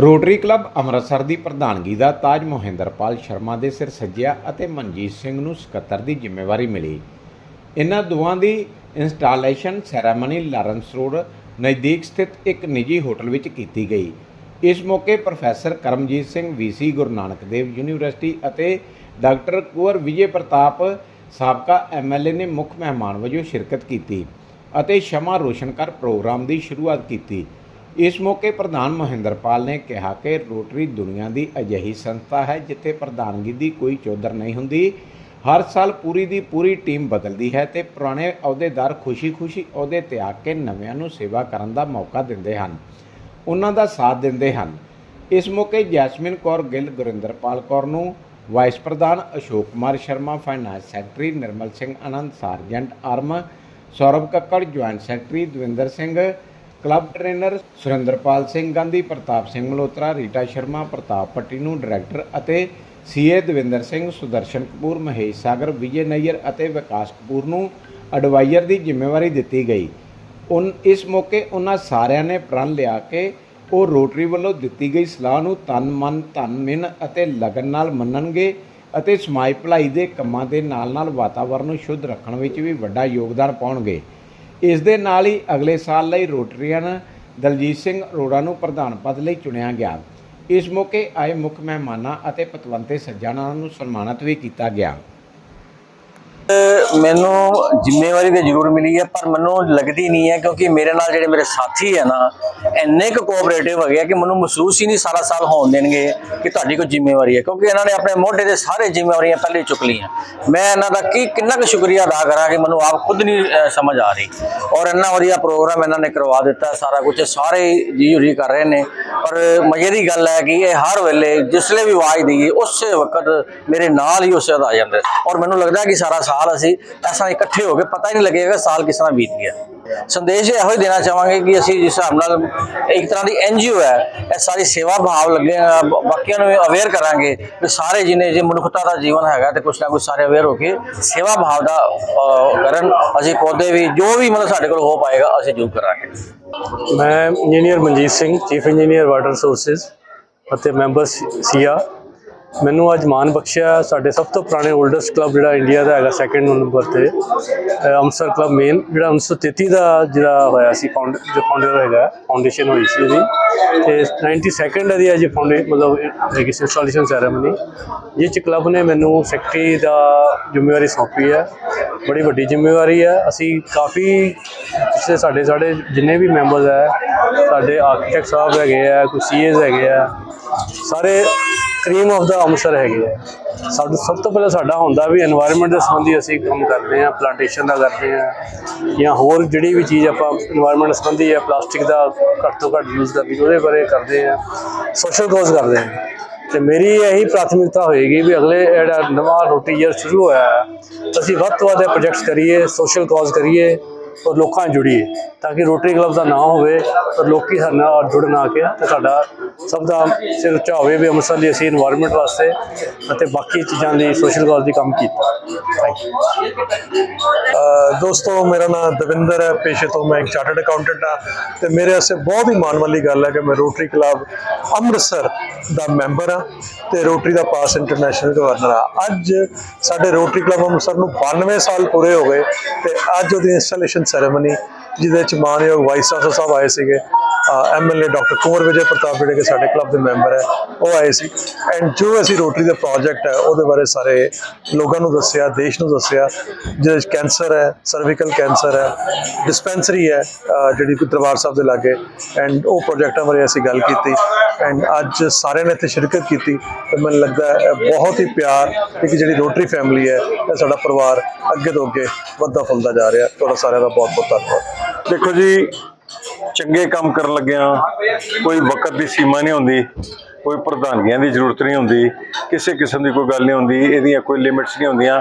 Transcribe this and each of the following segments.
Rotary club Amritsar ਦੀ ਪ੍ਰਧਾਨਗੀ ਦਾ ਤਾਜ ਮੋਹਿੰਦਰਪਾਲ ਸ਼ਰਮਾ ਦੇ ਸਿਰ ਸੱਜਿਆ ਅਤੇ ਮਨਜੀਤ ਸਿੰਘ ਨੂੰ ਸਕੱਤਰ ਦੀ ਜ਼ਿੰਮੇਵਾਰੀ ਮਿਲੀ। ਇਹਨਾਂ ਦੋਵਾਂ ਦੀ ਇੰਸਟਾਲੇਸ਼ਨ ਸੈਰਾਮਨੀ ਲਾਰੈਂਸ ਰੋਡ ਨਜ਼ਦੀਕ ਸਥਿਤ ਇੱਕ ਨਿੱਜੀ ਹੋਟਲ ਵਿੱਚ ਕੀਤੀ ਗਈ। ਇਸ ਮੌਕੇ professor Karamjit Singh VC Guru Nanak Dev university ਅਤੇ ਡਾਕਟਰ ਕੁੰਵਰ ਵਿਜੇ ਪ੍ਰਤਾਪ ਸਾਬਕਾ ਐਮਐਲਏ ਨੇ ਮੁੱਖ ਮਹਿਮਾਨ ਵਜੋਂ ਸ਼ਿਰਕਤ ਕੀਤੀ ਅਤੇ ਸ਼ਮਾ ਰੋਸ਼ਨ ਕਰ ਪ੍ਰੋਗਰਾਮ ਦੀ ਸ਼ੁਰੂਆਤ ਕੀਤੀ। ਇਸ ਮੌਕੇ ਪ੍ਰਧਾਨ ਮਹਿੰਦਰਪਾਲ ਨੇ ਕਿਹਾ ਕਿ ਰੋਟਰੀ ਦੁਨੀਆ ਦੀ ਅਜਿਹੀ ਸੰਸਥਾ ਹੈ ਜਿੱਥੇ ਪ੍ਰਧਾਨਗੀ ਦੀ ਕੋਈ ਚੌਧਰ ਨਹੀਂ ਹੁੰਦੀ। ਹਰ ਸਾਲ ਪੂਰੀ ਦੀ ਪੂਰੀ ਟੀਮ ਬਦਲਦੀ ਹੈ ਤੇ ਪੁਰਾਣੇ ਅਹੁਦੇਦਾਰ ਖੁਸ਼ੀ-ਖੁਸ਼ੀ ਅਹੁਦੇ ਤਿਆਗ ਕੇ ਨਵਿਆਂ ਨੂੰ ਸੇਵਾ ਕਰਨ ਦਾ ਮੌਕਾ ਦਿੰਦੇ ਹਨ। ਉਹਨਾਂ ਦਾ ਸਾਥ ਦਿੰਦੇ ਹਨ। ਇਸ ਮੌਕੇ ਜੈਸਮਿਨ ਕੌਰ ਗਿੱਲ, ਗੁਰਿੰਦਰਪਾਲ ਕੌਰ ਨੂੰ ਵਾਈਸ ਪ੍ਰਧਾਨ Ashok Kumar Sharma, finance secretary Nirmal Singh Anand, sergeant arm, Saurav Kakkar, joint secretary Davinder Singh club trainer Surinderpal Singh Gandhi, Pratap Singh Malhotra Rita Sharma, Pratap Patti ਨੂੰ ਡਾਇਰੈਕਟਰ ਅਤੇ CA Davinder Singh, Sudarshan Kapoor, Mahesh Sagar, Vijay Nayyar ਅਤੇ ਵਿਕਾਸ ਕਪੂਰ ਨੂੰ advisor ਦੀ ਜ਼ਿੰਮੇਵਾਰੀ ਦਿੱਤੀ ਗਈ। ਉਨ, ਇਸ ਮੌਕੇ ਉਹਨਾਂ ਸਾਰਿਆਂ ਨੇ ਪ੍ਰਣ ਲਿਆ ਕਿ ਉਹ ਰੋਟਰੀ ਵੱਲੋਂ ਦਿੱਤੀ ਗਈ ਸਲਾਹ ਨੂੰ ਤਨ, ਮਨ, ਧਨ ਮਿਨ ਅਤੇ ਲਗਨ ਨਾਲ ਮੰਨਣਗੇ ਅਤੇ ਸਮਾਜ ਭਲਾਈ ਦੇ ਕੰਮਾਂ ਦੇ ਨਾਲ-ਨਾਲ ਵਾਤਾਵਰਣ ਨੂੰ ਸ਼ੁੱਧ ਰੱਖਣ ਵਿੱਚ ਵੀ ਵੱਡਾ ਯੋਗਦਾਨ ਪਾਉਣਗੇ। ਇਸ ਦੇ ਨਾਲ ਹੀ ਅਗਲੇ ਸਾਲ ਲਈ ਰੋਟਰੀਅਨ ਦਲਜੀਤ ਸਿੰਘ ਅਰੋੜਾ ਨੂੰ ਪ੍ਰਧਾਨ ਪਦ ਲਈ ਚੁਣਿਆ ਗਿਆ। ਇਸ ਮੌਕੇ ਆਏ ਮੁੱਖ ਮਹਿਮਾਨਾਂ ਅਤੇ ਪਤਵੰਤੇ ਸੱਜਣਾਂ ਨੂੰ ਸਨਮਾਨਿਤ ਵੀ ਕੀਤਾ ਗਿਆ। ਮੈਨੂੰ ਜ਼ਿੰਮੇਵਾਰੀ ਤੇ ਜ਼ਰੂਰ ਮਿਲੀ ਹੈ, ਪਰ ਮੈਨੂੰ ਲੱਗਦੀ ਨਹੀਂ ਹੈ ਕਿਉਂਕਿ ਮੇਰੇ ਨਾਲ ਜਿਹੜੇ ਮੇਰੇ ਸਾਥੀ ਹੈ ਨਾ, ਇੰਨੇ ਕੁ ਕੋਆਪਰੇਟਿਵ ਹੈਗੇ ਆ ਕਿ ਮੈਨੂੰ ਮਹਿਸੂਸ ਹੀ ਨਹੀਂ ਸਾਰਾ ਸਾਲ ਹੋਣ ਦੇਣਗੇ ਕਿ ਤੁਹਾਡੀ ਕੋਈ ਜ਼ਿੰਮੇਵਾਰੀ ਹੈ, ਕਿਉਂਕਿ ਇਹਨਾਂ ਨੇ ਆਪਣੇ ਮੋਢੇ ਤੇ ਸਾਰੇ ਜ਼ਿੰਮੇਵਾਰੀਆਂ ਪਹਿਲੇ ਹੀ ਚੁੱਕ ਲਈਆਂ। ਮੈਂ ਇਹਨਾਂ ਦਾ ਕੀ, ਕਿੰਨਾ ਕੁ ਸ਼ੁਕਰੀਆ ਅਦਾ ਕਰਾਂ ਕਿ ਮੈਨੂੰ ਆਪ ਖੁਦ ਨਹੀਂ ਸਮਝ ਆ ਰਹੀ। ਔਰ ਇੰਨਾ ਵਧੀਆ ਪ੍ਰੋਗਰਾਮ ਇਹਨਾਂ ਨੇ ਕਰਵਾ ਦਿੱਤਾ, ਸਾਰਾ ਕੁਝ ਸਾਰੇ ਜੀ ਹੁਰੀ ਕਰ ਰਹੇ ਨੇ। ਪਰ ਮਜ਼ੇ ਦੀ ਗੱਲ ਹੈ ਕਿ ਇਹ ਹਰ ਵੇਲੇ ਜਿਸਲੇ ਵੀ ਆਵਾਜ਼ ਦਈਏ, ਉਸੇ ਵਕਤ ਮੇਰੇ ਨਾਲ ਹੀ ਉਸੇ ਆ ਜਾਂਦਾ। ਔਰ ਮੈਨੂੰ ਲੱਗਦਾ ਕਿ ਸਾਰਾ ਸਾਲ ਅਸੀਂ ਐਸਾ ਇਕੱਠੇ ਹੋ ਕੇ ਪਤਾ ਹੀ ਨਹੀਂ ਲੱਗੇਗਾ ਸਾਲ ਕਿਸ ਤਰ੍ਹਾਂ ਬੀਤ ਗਿਆ। ਸੰਦੇਸ਼ ਇਹੋ ਹੀ ਦੇਣਾ ਚਾਹਾਂਗੇ ਕਿ ਅਸੀਂ ਜਿਸ ਹਿਸਾਬ ਨਾਲ ਇੱਕ ਤਰ੍ਹਾਂ ਦੀ ਐਨਜੀਓ ਹੈ, ਇਹ ਸਾਰੀ ਸੇਵਾ ਭਾਵ ਲੱਗੇ, ਬਾਕੀਆਂ ਨੂੰ ਅਵੇਅਰ ਕਰਾਂਗੇ ਕਿ ਸਾਰੇ ਜਿਹਨੇ ਜੇ ਮਨੁੱਖਤਾ ਦਾ ਜੀਵਨ ਹੈਗਾ ਤੇ ਕੁਛ ਨਾ ਕੁਛ ਸਾਰੇ ਅਵੇਅਰ ਹੋ ਕੇ ਸੇਵਾ ਭਾਵ ਦਾ ਕਰਨ, ਅਸੀਂ ਪੌਦੇ ਵੀ, ਜੋ ਵੀ ਮਤਲਬ ਸਾਡੇ ਕੋਲ ਹੋ ਪਾਏਗਾ, ਅਸੀਂ ਜ਼ਰੂਰ ਕਰਾਂਗੇ। ਮੈਂ engineer Manjit Singh, chief engineer water resources ਅਤੇ ਮੈਂਬਰ ਸੀਆ। ਮੈਨੂੰ ਅੱਜ ਮਾਨ ਬਖਸ਼ਿਆ ਸਾਡੇ ਸਭ ਤੋਂ ਪੁਰਾਣੇ 올ਡੈਸਟ ਕਲੱਬ ਜਿਹੜਾ ਇੰਡੀਆ ਦਾ ਹੈਗਾ ਸੈਕੰਡ ਨੰਬਰ ਤੇ ਅੰਮ੍ਰਿਤਸਰ ਕਲੱਬ ਮੇਨ ਜਿਹੜਾ 1933 ਦਾ ਜਿਹੜਾ ਹੋਇਆ ਸੀ ਫਾਊਂਡ ਜੋ ਫਾਊਂਡਰ ਹੈਗਾ ਫਾਊਂਡੇਸ਼ਨ ਹੋਈ ਸੀ ਇਹਦੀ ਤੇ 92nd ਦੀ ਅੱਜ ਫਾਊਂਡੇ ਮਤਲਬ ਹੈਗੀ ਇੰਸਟਾਲੇਸ਼ਨ ਸੈਰੇਮਨੀ ਜਿਸ 'ਚ ਕਲੱਬ ਨੇ ਮੈਨੂੰ ਸੈਕਟਰੀ ਦਾ ਜ਼ਿੰਮੇਵਾਰੀ ਸੌਂਪੀ ਹੈ। ਬੜੀ ਵੱਡੀ ਜ਼ਿੰਮੇਵਾਰੀ ਹੈ। ਅਸੀਂ ਕਾਫੀ ਪਿਛਲੇ ਸਾਡੇ ਸਾਡੇ ਜਿੰਨੇ ਵੀ ਮੈਂਬਰਸ ਹੈ, ਸਾਡੇ ਆਰਕੀਟੈਕਟ ਸਾਹਿਬ ਹੈਗੇ ਆ ਕੋਈ ਸੀਏਜ਼ ਹੈਗੇ ਆ ਸਾਰੇ ਕਰੀਮ ਆਫ ਦਾ ਅੰਮ੍ਰਿਤਸਰ ਹੈਗੇ ਆ ਸਾਡਾ ਸਭ ਤੋਂ ਪਹਿਲਾਂ ਸਾਡਾ ਹੁੰਦਾ ਵੀ এনवायरमेंट ਦੇ ਸੰਬੰਧੀ ਅਸੀਂ ਕੰਮ ਕਰਦੇ ਆ ਪਲਾਂਟੇਸ਼ਨ ਦਾ ਕਰਦੇ ਆ ਜਾਂ ਹੋਰ ਜਿਹੜੀ ਵੀ ਚੀਜ਼ ਆਪਾਂ এনवायरमेंट ਸੰਬੰਧੀ ਆ ਪਲਾਸਟਿਕ ਦਾ ਘੱਟ ਤੋਂ ਘੱਟ ਯੂਜ਼ ਕਰਨੀ ਉਹਦੇ ਬਾਰੇ ਕਰਦੇ ਆ ਸੋਸ਼ਲ ਗੋਜ਼ ਕਰਦੇ ਆ ਤੇ ਮੇਰੀ ਇਹੀ ਪ੍ਰਾਥਮਿਕਤਾ ਹੋਏਗੀ ਵੀ ਅਗਲੇ ਜਿਹੜਾ ਨਵਾਂ ਰੋਟੀ ਯਰ ਸ਼ੁਰੂ ਹੋਇਆ ਅਸੀਂ ਵੱਧ ਤੋਂ ਵੱਧ ਪ੍ਰੋਜੈਕਟਸ ਕਰੀਏ ਸੋਸ਼ਲ ਕਾਜ਼ ਕਰੀਏ ਔਰ ਲੋਕਾਂ ਨਾਲ ਜੁੜੀਏ ਤਾਂ ਕਿ ਰੋਟਰੀ ਕਲੱਬ ਦਾ ਨਾਮ ਹੋਵੇ ਔਰ ਲੋਕੀ ਸਾਡੇ ਨਾਲ ਜੁੜਨ ਆ ਕੇ ਤੇ ਸਾਡਾ ਸਭ ਦਾ ਸਿਰ ਉੱਚਾ ਹੋਵੇ ਵੀ ਅੰਮ੍ਰਿਤਸਰ ਦੀ ਅਸੀਂ এনवायरमेंट ਵਾਸਤੇ ਅਤੇ ਬਾਕੀ ਚੀਜ਼ਾਂ ਦੀ ਸੋਸ਼ਲ ਕਾਜ਼ ਦੀ ਕੰਮ ਕੀਤਾ। ਥੈਂਕ ਯੂ ਦੋਸਤੋ, ਮੇਰਾ ਨਾਮ ਦਵਿੰਦਰ ਹੈ। ਪੇਸ਼ੇ ਤੋਂ ਮੈਂ ਇੱਕ ਚਾਰਟਰਡ ਅਕਾਊਂਟੈਂਟ ਹਾਂ ਤੇ ਮੇਰੇ ਵਾਸਤੇ ਬਹੁਤ ਹੀ ਮਾਣ ਵਾਲੀ ਗੱਲ ਹੈ ਕਿ ਮੈਂ ਰੋਟਰੀ ਕਲੱਬ ਅੰਮ੍ਰਿਤਸਰ ਦਾ ਮੈਂਬਰ ਹਾਂ ਤੇ ਰੋਟਰੀ ਦਾ ਪਾਸ ਇੰਟਰਨੈਸ਼ਨਲ ਗਵਰਨਰ ਹਾਂ। ਅੱਜ ਸਾਡੇ ਰੋਟਰੀ ਕਲੱਬ ਅੰਮ੍ਰਿਤਸਰ ਨੂੰ 92 ਸਾਲ ਪੂਰੇ ਹੋ ਗਏ ਤੇ ਅੱਜ ਉਹਦੀ ਇੰਸਟਾਲੇਸ਼ਨ ਸੈਰੇਮਨੀ ਜਿਹਦੇ ਵਿੱਚ ਮਾਨਯੋਗ ਵਾਈਸ ਚਾਂਸਲਰ ਸਾਹਿਬ ਆਏ ਸੀਗੇ। ਐਮਐਲਏ ਡਾਕਟਰ ਕੁੰਵਰ ਵਿਜੇ ਪ੍ਰਤਾਪ ਜਿਹੜੇ ਕਿ ਸਾਡੇ ਕਲੱਬ ਦੇ ਮੈਂਬਰ ਹੈ, ਉਹ ਆਏ ਸੀ। ਐਂਡ ਜੋ ਅਸੀਂ ਰੋਟਰੀ ਦਾ ਪ੍ਰੋਜੈਕਟ ਹੈ, ਉਹਦੇ ਬਾਰੇ ਸਾਰੇ ਲੋਕਾਂ ਨੂੰ ਦੱਸਿਆ, ਦੇਸ਼ ਨੂੰ ਦੱਸਿਆ, ਜਿਹਦੇ ਵਿੱਚ ਕੈਂਸਰ ਹੈ ਸਰਵੀਕਲ ਕੈਂਸਰ ਹੈ ਡਿਸਪੈਂਸਰੀ ਹੈ ਜਿਹੜੀ ਕਿ ਦਰਬਾਰ ਸਾਹਿਬ ਦੇ ਲਾਗੇ। ਐਂਡ ਉਹ ਪ੍ਰੋਜੈਕਟਾਂ ਬਾਰੇ ਅਸੀਂ ਗੱਲ ਕੀਤੀ। ਐਂਡ ਅੱਜ ਸਾਰਿਆਂ ਨੇ ਇੱਥੇ ਸ਼ਿਰਕਤ ਕੀਤੀ ਤੇ ਮੈਨੂੰ ਲੱਗਦਾ ਹੈ ਬਹੁਤ ਹੀ ਪਿਆਰ ਇੱਕ ਜਿਹੜੀ ਰੋਟਰੀ ਫੈਮਿਲੀ ਹੈ, ਇਹ ਸਾਡਾ ਪਰਿਵਾਰ ਅੱਗੇ ਤੋਂ ਅੱਗੇ ਵੱਧਦਾ ਫੁੱਲਦਾ ਜਾ ਰਿਹਾ। ਤੁਹਾਡਾ ਸਾਰਿਆਂ ਦਾ ਬਹੁਤ ਬਹੁਤ ਧੰਨਵਾਦ। ਦੇਖੋ ਜੀ, ਚੰਗੇ ਕੰਮ ਕਰਨ ਲੱਗਿਆਂ ਕੋਈ ਵਕਤ ਦੀ ਸੀਮਾ ਨਹੀਂ ਹੁੰਦੀ, ਕੋਈ ਪ੍ਰਧਾਨਗੀਆਂ ਦੀ ਜ਼ਰੂਰਤ ਨਹੀਂ ਹੁੰਦੀ, ਕਿਸੇ ਕਿਸਮ ਦੀ ਕੋਈ ਗੱਲ ਨਹੀਂ ਹੁੰਦੀ, ਇਹਦੀਆਂ ਕੋਈ ਲਿਮਿਟਸ ਨਹੀਂ ਹੁੰਦੀਆਂ।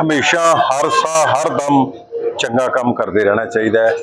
ਹਮੇਸ਼ਾ ਹਰ ਸਾਹ, ਹਰ ਦਮ ਚੰਗਾ ਕੰਮ ਕਰਦੇ ਰਹਿਣਾ ਚਾਹੀਦਾ ਹੈ।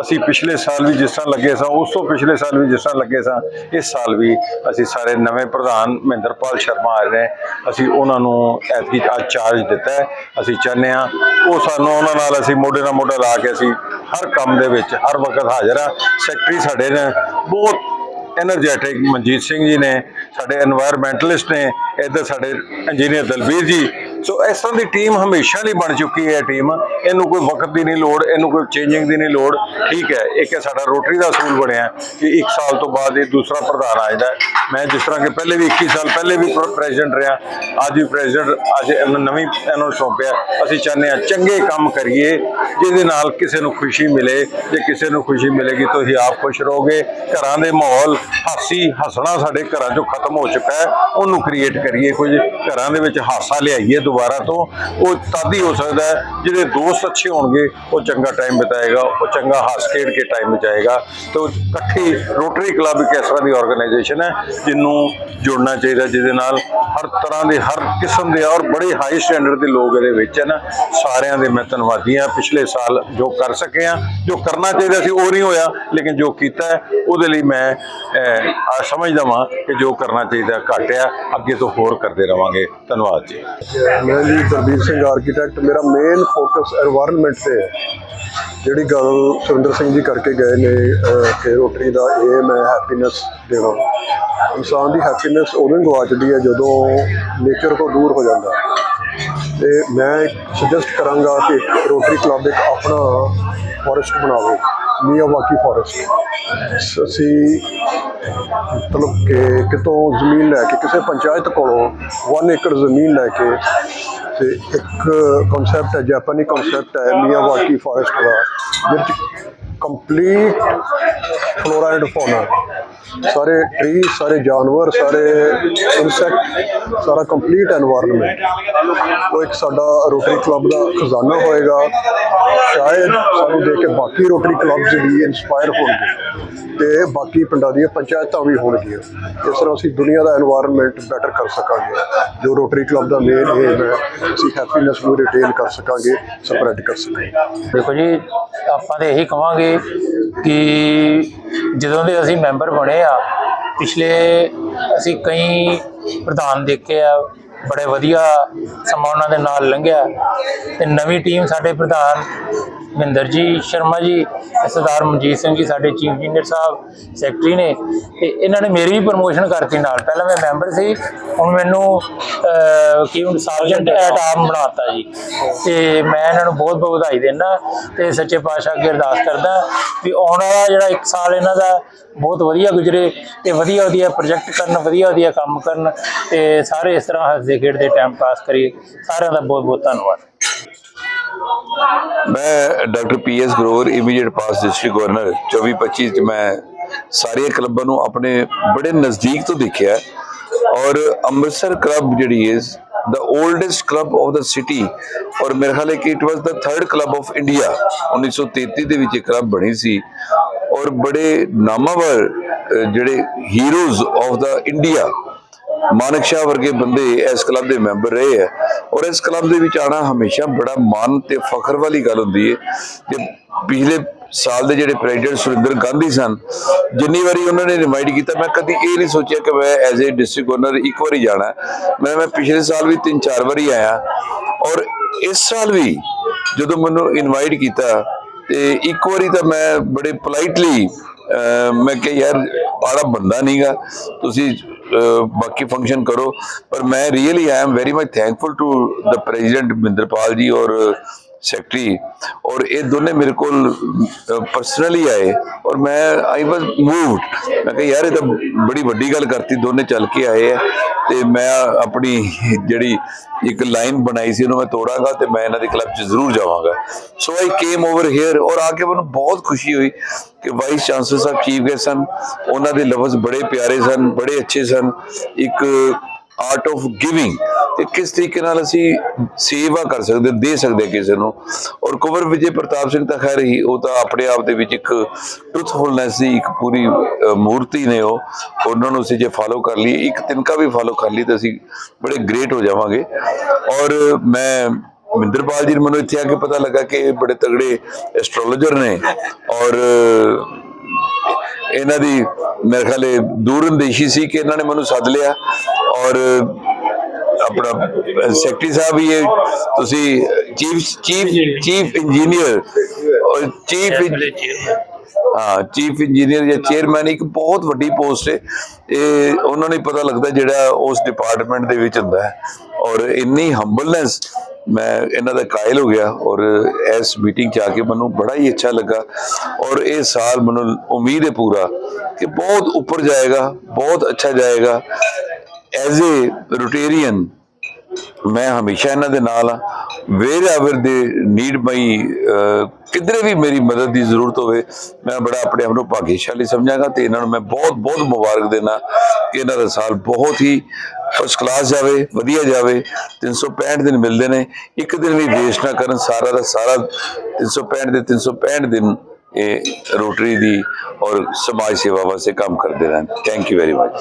ਅਸੀਂ ਪਿਛਲੇ ਸਾਲ ਵੀ ਜਿਸ ਤਰ੍ਹਾਂ ਲੱਗੇ ਸਾਂ, ਉਸ ਤੋਂ ਪਿਛਲੇ ਸਾਲ ਵੀ ਜਿਸ ਤਰ੍ਹਾਂ ਲੱਗੇ ਸਾਂ, ਇਸ ਸਾਲ ਵੀ ਅਸੀਂ ਸਾਰੇ ਨਵੇਂ ਪ੍ਰਧਾਨ ਮਹਿੰਦਰਪਾਲ ਸ਼ਰਮਾ ਆ ਰਹੇ ਅਸੀਂ ਉਹਨਾਂ ਨੂੰ ਐਤਕੀ ਅੱਜ ਚਾਰਜ ਦਿੱਤਾ ਅਸੀਂ ਚਾਹੁੰਦੇ ਆ ਉਹ ਸਾਨੂੰ ਉਹਨਾਂ ਨਾਲ ਅਸੀਂ ਮੋਢੇ ਨਾਲ ਮੋਢਾ ਲਾ ਕੇ ਅਸੀਂ ਹਰ ਕੰਮ ਦੇ ਵਿੱਚ ਹਰ ਵਕਤ ਹਾਜ਼ਰ ਆ ਸੈਕਟਰੀ ਸਾਡੇ ਨੇ ਬਹੁਤ ਐਨਰਜੈਟਿਕ ਮਨਜੀਤ ਸਿੰਘ ਜੀ ਨੇ, ਸਾਡੇ এনवायरमेंटਲਿਸਟ ਨੇ, ਇੱਧਰ ਸਾਡੇ ਇੰਜੀਨੀਅਰ ਦਲਬੀਰ ਜੀ ਸੋ ਇਸ ਤਰ੍ਹਾਂ ਦੀ ਟੀਮ ਹਮੇਸ਼ਾ ਲਈ ਬਣ ਚੁੱਕੀ ਹੈ ਟੀਮ ਇਹਨੂੰ ਕੋਈ ਵਕਤ ਦੀ ਨਹੀਂ ਲੋੜ, ਇਹਨੂੰ ਕੋਈ ਚੇਂਜਿੰਗ ਦੀ ਨਹੀਂ ਲੋੜ। ਠੀਕ ਹੈ, ਇੱਕ ਸਾਡਾ ਰੋਟਰੀ ਦਾ ਅਸੂਲ ਬਣਿਆ ਕਿ ਇੱਕ ਸਾਲ ਤੋਂ ਬਾਅਦ ਇਹ ਦੂਸਰਾ ਪ੍ਰਧਾਨ ਆ ਜਾਂਦਾ ਮੈਂ ਜਿਸ ਤਰ੍ਹਾਂ ਕਿ ਪਹਿਲੇ ਵੀ 21 ਸਾਲ ਪਹਿਲੇ ਵੀ ਪ੍ਰੈਜ਼ੀਡੈਂਟ ਰਿਹਾ, ਅੱਜ ਵੀ ਪ੍ਰੈਜ਼ੀਡੈਂਟ ਅੱਜ ਇਹਨੂੰ ਨਵੀਂ ਇਹਨਾਂ ਨੂੰ ਸੌਂਪਿਆ। ਅਸੀਂ ਚਾਹੁੰਦੇ ਹਾਂ ਚੰਗੇ ਕੰਮ ਕਰੀਏ, ਜਿਹਦੇ ਨਾਲ ਕਿਸੇ ਨੂੰ ਖੁਸ਼ੀ ਮਿਲੇ। ਜੇ ਕਿਸੇ ਨੂੰ ਖੁਸ਼ੀ ਮਿਲੇਗੀ ਤੁਸੀਂ ਆਪ ਖੁਸ਼ ਰਹੋਗੇ। ਘਰਾਂ ਦੇ ਮਾਹੌਲ ਹਾਸੀ, ਹੱਸਣਾ ਸਾਡੇ ਘਰਾਂ ਚੋਂ ਖਤਮ ਹੋ ਚੁੱਕਾ ਹੈ। ਉਹਨੂੰ ਕ੍ਰੀਏਟ ਕਰੀਏ ਕੁਝ। ਘਰਾਂ ਦੇ ਵਿੱਚ ਹਾਸਾ ਲਿਆਈਏ ਦੁਬਾਰਾ ਤੋਂ ਉਹ ਤਦ ਹੀ ਹੋ ਸਕਦਾ ਹੈ ਜਿਹੜੇ ਦੋਸਤ ਅੱਛੇ ਹੋਣਗੇ, ਉਹ ਚੰਗਾ ਟਾਈਮ ਬਿਤਾਏਗਾ, ਉਹ ਚੰਗਾ ਹੱਸ ਖੇਡ ਕੇ ਟਾਈਮ ਬਚਾਏਗਾ ਤੇ ਉਹ ਇਕੱਠੀ ਰੋਟਰੀ ਕਲੱਬ ਇੱਕ ਇਸ ਤਰ੍ਹਾਂ ਦੀ ਆਰਗੇਨਾਈਜੇਸ਼ਨ ਹੈ, ਜਿਹਨੂੰ ਜੁੜਨਾ ਚਾਹੀਦਾ, ਜਿਹਦੇ ਨਾਲ ਹਰ ਤਰ੍ਹਾਂ ਦੇ, ਹਰ ਕਿਸਮ ਦੇ ਔਰ ਬੜੇ ਹਾਈ ਸਟੈਂਡਰਡ ਦੇ ਲੋਕ ਇਹਦੇ ਵਿੱਚ ਹੈ ਨਾ ਸਾਰਿਆਂ ਦੇ ਮੈਂ ਧੰਨਵਾਦੀ ਹਾਂ। ਪਿਛਲੇ ਸਾਲ ਜੋ ਕਰ ਸਕੇ ਹਾਂ, ਜੋ ਕਰਨਾ ਚਾਹੀਦਾ ਸੀ, ਉਹ ਨਹੀਂ ਹੋਇਆ, ਲੇਕਿਨ ਜੋ ਕੀਤਾ ਉਹਦੇ ਲਈ ਮੈਂ ਸਮਝਦਾ ਵਾਂ ਕਿ ਜੋ ਕਰਨਾ ਚਾਹੀਦਾ ਘੱਟ ਆ ਅੱਗੇ ਤੋਂ ਹੋਰ ਕਰਦੇ ਰਵਾਂਗੇ। ਧੰਨਵਾਦ ਜੀ। ਮੈਂ ਜੀ ਤਰਬੀਰ ਸਿੰਘ ਆਰਕੀਟੈਕਟ ਮੇਰਾ ਮੇਨ ਫੋਕਸ এনवायरमेंट ਤੇ ਹੈ। ਜਿਹੜੀ ਗੱਲ ਸੁਰਿੰਦਰ ਸਿੰਘ ਜੀ ਕਰਕੇ ਗਏ ਨੇ ਕਿ ਰੋਟਰੀ ਦਾ, ਇਹ ਮੈਂ ਹੈਪੀਨੈਸ ਦੇਣਾ ਇਨਸਾਨ ਦੀ ਹੈਪੀਨੈਸ ਉਦੋਂ ਜਾਂਦੀ ਹੈ ਜਦੋਂ ਨੇਚਰ ਤੋਂ ਦੂਰ ਹੋ ਜਾਂਦਾ। ਤੇ ਮੈਂ ਸੁਜੈਸਟ ਕਰਾਂਗਾ ਕਿ ਰੋਟਰੀ ਕਲੱਬ ਇੱਕ ਆਪਣਾ ਫੋਰੈਸਟ ਬਣਾਵੇ ਮੀਆਵਾਕੀ ਫੋਰੈਸਟ ਅਸੀਂ ਮਤਲਬ ਕਿ ਕਿਤੋਂ ਜ਼ਮੀਨ ਲੈ ਕੇ ਕਿਸੇ ਪੰਚਾਇਤ ਕੋਲੋਂ 1 ਏਕੜ ਜ਼ਮੀਨ ਲੈ ਕੇ ਤੇ ਇੱਕ ਕਨਸੈਪਟ ਹੈ ਜਾਪਾਨੀ ਕਨਸੈਪਟ ਹੈ ਮੀਆਵਾਕੀ ਫੋਰੈਸਟ ਦਾ ਵਿੱਚ ਕੰਪਲੀਟ ਫਲੋਰਾ ਐਂਡ ਫੌਨਾ ਸਾਰੇ ਟਰੀ ਸਾਰੇ ਜਾਨਵਰ, ਸਾਰੇ ਇਨਸੈਕਟ ਸਾਰਾ ਕੰਪਲੀਟ এনवायरमेंट ਉਹ ਇੱਕ ਸਾਡਾ ਰੋਟਰੀ ਕਲੱਬ ਦਾ ਖਜ਼ਾਨਾ ਹੋਏਗਾ। ਸ਼ਾਇਦ ਸਾਨੂੰ ਦੇਖ ਕੇ ਬਾਕੀ ਰੋਟਰੀ ਕਲੱਬਸ ਵੀ ਇਨਸਪਾਇਰ ਹੋਣਗੇ ਤੇ ਬਾਕੀ ਪਿੰਡਾਂ ਦੀਆਂ ਪੰਚਾਇਤਾਂ ਵੀ ਹੋਣਗੀਆਂ। ਇਸ ਤਰ੍ਹਾਂ ਅਸੀਂ ਦੁਨੀਆ ਦਾ এনवायरमेंट ਬੈਟਰ ਕਰ ਸਕਾਂਗੇ। ਜੋ ਰੋਟਰੀ ਕਲੱਬ ਦਾ ਮੇਨ ਏਮ ਹੈ, ਅਸੀਂ ਹੈਪੀਨੈਸ ਨੂੰ ਰਿਟੇਨ ਕਰ ਸਕਾਂਗੇ ਸਪਰੈਡ ਕਰ ਸਕਾਂਗੇ। ਦੇਖੋ ਜੀ, ਆਪਾਂ ਤੇ ਇਹੀ ਕਹਾਂਗੇ ਕਿ ਜਦੋਂ ਦੇ ਅਸੀਂ ਮੈਂਬਰ ਬਣੇ ਆ, ਪਿਛਲੇ ਅਸੀਂ ਕਈ ਪ੍ਰਧਾਨ ਦੇਖੇ ਆ, ਬੜੇ ਵਧੀਆ ਸਮਾਂ ਉਹਨਾਂ ਦੇ ਨਾਲ ਲੰਘਿਆ ਤੇ ਨਵੀਂ ਟੀਮ ਸਾਡੇ ਪ੍ਰਧਾਨ ਮਹਿੰਦਰ ਜੀ ਸ਼ਰਮਾ ਜੀ, ਸਰਦਾਰ ਮਨਜੀਤ ਸਿੰਘ ਜੀ, ਸਾਡੇ ਚੀਫ ਇੰਜੀਨੀਅਰ ਸਾਹਿਬ, ਸੈਕਟਰੀ ਨੇ। ਤੇ ਇਹਨਾਂ ਨੇ ਮੇਰੀ ਵੀ ਪ੍ਰਮੋਸ਼ਨ ਕਰਤੀ ਨਾਲ। ਪਹਿਲਾਂ ਮੈਂ ਮੈਂਬਰ ਸੀ, ਹੁਣ ਮੈਨੂੰ ਕੀ ਹੁਣ ਸਰਜੈਂਟ ਐਟ ਆਰਮ ਬਣਾਤਾ ਜੀ। ਤੇ ਮੈਂ ਇਹਨਾਂ ਨੂੰ ਬਹੁਤ ਬਹੁਤ ਵਧਾਈ ਦਿੰਦਾ ਤੇ ਸੱਚੇ ਪਾਤਸ਼ਾਹ ਅੱਗੇ ਅਰਦਾਸ ਕਰਦਾ ਵੀ ਆਉਣ ਵਾਲਾ ਜਿਹੜਾ ਇੱਕ ਸਾਲ ਇਹਨਾਂ ਦਾ ਬਹੁਤ ਵਧੀਆ ਗੁਜ਼ਰੇ ਤੇ ਵਧੀਆ ਵਧੀਆ ਪ੍ਰੋਜੈਕਟ ਕਰਨ, ਵਧੀਆ ਵਧੀਆ ਕੰਮ ਕਰਨ ਤੇ ਸਾਰੇ ਇਸ ਤਰ੍ਹਾਂ ਹੱਸਦੇ ਖੇਡਦੇ ਟਾਈਮ ਪਾਸ ਕਰੀਏ। ਸਾਰਿਆਂ ਦਾ ਬਹੁਤ ਬਹੁਤ ਧੰਨਵਾਦ। ਮੈਂ doctor P S Grover immediate past district governor 24-25 ਚ ਮੈਂ ਸਾਰੀਆਂ ਕਲੱਬਾਂ ਨੂੰ ਆਪਣੇ ਬੜੇ ਨਜ਼ਦੀਕ ਤੋਂ ਦੇਖਿਆ ਔਰ ਅੰਮ੍ਰਿਤਸਰ ਕਲੱਬ ਜਿਹੜੀ ਹੈ the oldest club of the city ਔਰ ਮੇਰੇ ਖਿਆਲ ਹੈ ਕਿ it was the third club of India 1933 ਦੇ ਵਿੱਚ ਇਹ ਕਲੱਬ ਬਣੀ ਸੀ ਔਰ ਬੜੇ ਨਾਮਾਵਰ ਜਿਹੜੇ heroes of the India Manekshaw ਵਰਗੇ ਬੰਦੇ ਇਸ ਕਲੱਬ ਦੇ ਮੈਂਬਰ ਰਹੇ ਹੈ ਔਰ ਇਸ ਕਲੱਬ ਦੇ ਵਿੱਚ ਆਣਾ ਹਮੇਸ਼ਾ ਬੜਾ ਮਾਣ ਤੇ ਫਖਰ ਵਾਲੀ ਗੱਲ ਹੁੰਦੀ ਹੈ ਕਿ ਪਿਛਲੇ ਸਾਲ ਦੇ ਜਿਹੜੇ ਪ੍ਰੈਜ਼ੀਡੈਂਟ ਸੁਰਿੰਦਰ ਗਾਂਧੀ ਸਨ, ਜਿੰਨੀ ਵਾਰੀ ਉਹਨਾਂ ਨੇ ਇਨਵਾਈਟ ਕੀਤਾ, ਮੈਂ ਕਦੀ ਇਹ ਨਹੀਂ ਸੋਚਿਆ ਕਿ ਮੈਂ ਐਜ਼ ਅ ਡਿਸਟ੍ਰਿਕਟ ਗਵਰਨਰ ਇੱਕ ਵਾਰੀ ਜਾਣਾ। ਮੈਂ ਮੈਂ ਪਿਛਲੇ ਸਾਲ ਵੀ ਤਿੰਨ ਚਾਰ ਵਾਰੀ ਆਇਆ। ਔਰ ਇਸ ਸਾਲ ਵੀ ਜਦੋਂ ਮੈਨੂੰ ਇਨਵਾਈਟ ਕੀਤਾ, ਤੇ ਇੱਕ ਵਾਰੀ ਤਾਂ ਮੈਂ ਬੜੇ ਪੋਲਾਈਟਲੀ ਮੈਂ ਕਿਹਾ, ਯਾਰ ਆੜਾ ਬੰਦਾ ਨਹੀਂਗਾ ਤੁਸੀਂ ਬਾਕੀ ਫੰਕਸ਼ਨ ਕਰੋ। ਪਰ ਮੈਂ really I am very much thankful to the president Minderpal ji ਔਰ ਸੈਕਟਰੀ ਔਰ ਇਹ ਦੋਨੇ ਮੇਰੇ ਕੋਲ ਪਰਸਨਲੀ ਆਏ ਔਰ ਮੈਂ ਆਈ ਵਾਸ ਮੂਵਡ ਮੈਂ ਕਿਹਾ, ਯਾਰ, ਇਹ ਤਾਂ ਬੜੀ ਵੱਡੀ ਗੱਲ ਕਰਤੀ, ਦੋਨੇ ਚੱਲ ਕੇ ਆਏ ਆ ਤੇ ਮੈਂ ਆਪਣੀ ਜਿਹੜੀ ਇੱਕ ਲਾਈਨ ਬਣਾਈ ਸੀ, ਉਹਨੂੰ ਮੈਂ ਤੋੜਾਂਗਾ ਤੇ ਮੈਂ ਇਹਨਾਂ ਦੇ ਕਲੱਬ 'ਚ ਜ਼ਰੂਰ ਜਾਵਾਂਗਾ। So I came over here ਔਰ ਆ ਕੇ ਮੈਨੂੰ ਬਹੁਤ ਖੁਸ਼ੀ ਹੋਈ ਕਿ ਵਾਈਸ ਚਾਂਸਲਰ ਸਾਹਿਬ ਚੀਫ ਗੈਸਟ ਸਨ। ਉਹਨਾਂ ਦੇ ਲਫ਼ਜ਼ ਬੜੇ ਪਿਆਰੇ ਸਨ, ਬੜੇ ਅੱਛੇ ਸਨ। ਇੱਕ ਆਰਟ ਆਫ ਗਿਵਿੰਗ ਤੇ ਕਿਸ ਤਰੀਕੇ ਨਾਲ ਅਸੀਂ ਸੇਵਾ ਕਰ ਸਕਦੇ, ਦੇ ਸਕਦੇ ਕਿਸੇ ਨੂੰ? ਔਰ ਕੁਵਰ ਵਿਜੇ ਪ੍ਰਤਾਪ ਸਿੰਘ ਤਾਂ ਖੈਰ ਹੀ, ਉਹ ਤਾਂ ਆਪਣੇ ਆਪ ਦੇ ਵਿੱਚ ਇੱਕ ਟਰੂਥਫੁਲਨੈਸ ਦੀ ਇੱਕ ਪੂਰੀ ਮੂਰਤੀ ਨੇ ਉਹ। ਉਹਨਾਂ ਨੂੰ ਅਸੀਂ ਜੇ ਫਾਲੋ ਕਰ ਲਈ ਇੱਕ ਤਿਨਕਾ ਵੀ ਫਾਲੋ ਕਰ ਲਈ ਤਾਂ ਅਸੀਂ ਬੜੇ ਗ੍ਰੇਟ ਹੋ ਜਾਵਾਂਗੇ। ਔਰ ਮੈਂ ਮਹਿੰਦਰਪਾਲ ਜੀ ਨੂੰ ਮੈਨੂੰ ਇੱਥੇ ਆ ਕੇ ਪਤਾ ਲੱਗਾ ਕਿ ਇਹ ਬੜੇ ਤਗੜੇ ਐਸਟ੍ਰੋਲੋਜਰ ਨੇ। ਔਰ ਇਹਨਾਂ ਦੀ ਮੇਰੇ ਖਿਆਲੇ ਦੂਰ ਅੰਦੇਸ਼ੀ ਸੀ ਕਿ ਇਹਨਾਂ ਨੇ ਮੈਨੂੰ ਸੱਦ ਲਿਆ। ਔਰ ਆਪਣਾ ਸੈਕਟਰੀ ਸਾਹਿਬ ਵੀ ਇਹ ਤੁਸੀਂ ਚੀਫ ਚੀਫ ਚੀਫ ਇੰਜੀਨੀਅਰ ਔਰ ਚੀਫ ਹਾਂ ਚੀਫ ਇੰਜੀਨੀਅਰ ਜਾਂ ਚੇਅਰਮੈਨ ਇੱਕ ਬਹੁਤ ਵੱਡੀ ਪੋਸਟ ਹੈ। ਇਹ ਉਹਨਾਂ ਨੂੰ ਪਤਾ ਲੱਗਦਾ ਜਿਹੜਾ ਉਸ ਡਿਪਾਰਟਮੈਂਟ ਦੇ ਵਿੱਚ ਹੁੰਦਾ ਹੈ। ਔਰ ਇੰਨੀ ਹੰਬਲਨੈਸ ਮੈਂ ਇਹਨਾਂ ਦਾ ਕਾਇਲ ਹੋ ਗਿਆ ਔਰ ਇਸ ਮੀਟਿੰਗ 'ਚ ਆ ਕੇ ਮੈਨੂੰ ਬੜਾ ਹੀ ਅੱਛਾ ਲੱਗਾ। ਔਰ ਇਹ ਸਾਲ ਮੈਨੂੰ ਉਮੀਦ ਹੈ ਪੂਰਾ ਕਿ ਬਹੁਤ ਉੱਪਰ ਜਾਏਗਾ ਬਹੁਤ ਅੱਛਾ ਜਾਏਗਾ। ਐਜ਼ ਅ ਰੋਟੇਰੀਅਨ ਮੈਂ ਹਮੇਸ਼ਾ ਇਹਨਾਂ ਦੇ ਨਾਲ ਆ ਵੇਰ ਐਵਰ ਦੇ ਨੀਡ ਮਾਈ ਕਿਧਰੇ ਵੀ ਮੇਰੀ ਮਦਦ ਦੀ ਜ਼ਰੂਰਤ ਹੋਵੇ, ਮੈਂ ਬੜਾ ਆਪਣੇ ਆਪ ਨੂੰ ਭਾਗਿਆਸ਼ਾਲੀ ਸਮਝਾਂਗਾ ਤੇ ਇਹਨਾਂ ਨੂੰ ਮੈਂ ਬਹੁਤ ਬਹੁਤ ਮੁਬਾਰਕ ਦੇਣਾ ਕਿ ਇਹਨਾਂ ਦਾ ਸਾਲ ਬਹੁਤ ਹੀ ਫਸਟ ਕਲਾਸ ਜਾਵੇ, ਵਧੀਆ ਜਾਵੇ। 365 ਦਿਨ ਮਿਲਦੇ ਨੇ। ਇੱਕ ਦਿਨ ਵੀ ਵੇਸਟ ਨਾ ਕਰਨ, ਸਾਰਾ ਦਾ ਸਾਰਾ 365 ਦੇ 365 ਦਿਨ ਇਹ ਰੋਟਰੀ ਦੀ ਔਰ ਸਮਾਜ ਸੇਵਾ ਵਾਸਤੇ ਕੰਮ ਕਰਦੇ ਰਹਿਣ। Thank you very much